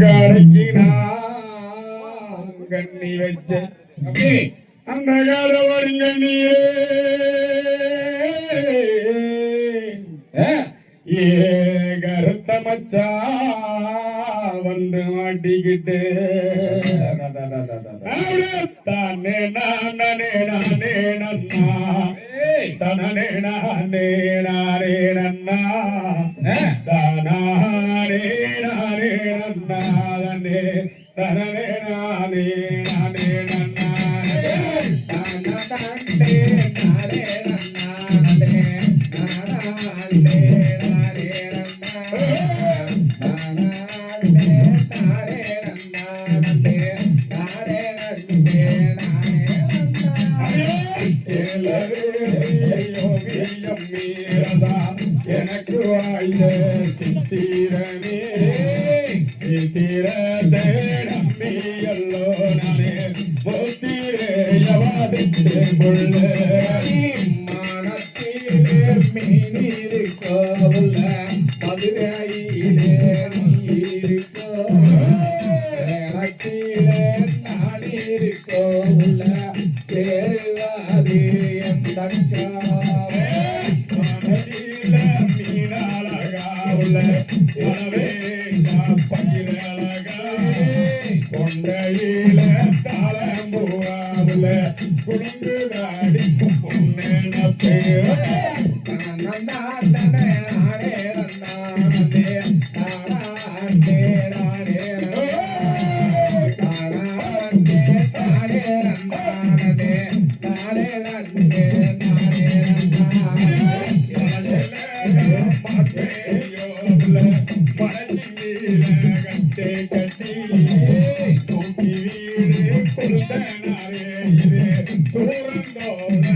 கடைக்கு நான் கண்ணி வச்சேன் அந்த காலவர் கண்ணியே ஏ கருத்த மச்சா வந்து மாட்டிக்கிட்டு தானே நானே நானே நன்னா தனனே. நானே நானே நன்னா தானே நானே நானே நானே நானே எனக்கு வாய்ந்த சித்திர தேடம்பி எல்லோ நானே போத்திரேயவாதித்தே புள்ள மானத்திலே மதுரையிலே நீருக்கோ எனக்கிலே நானிருக்கோ உள்ள சேருவாது என் உள்ள எனவே பொன்னென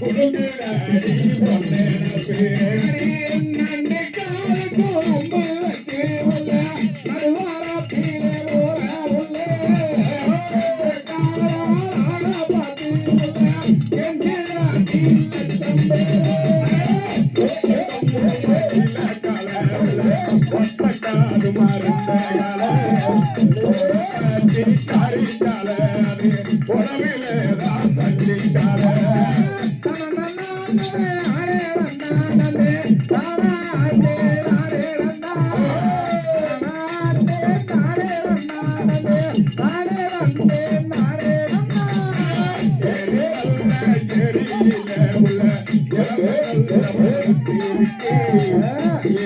கொடுங்க உணவிலே தான் சஞ்சிட்டார Yeah.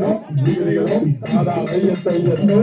வீதிகளும் வீதிகளும் அதான் மையத்தை எட்டு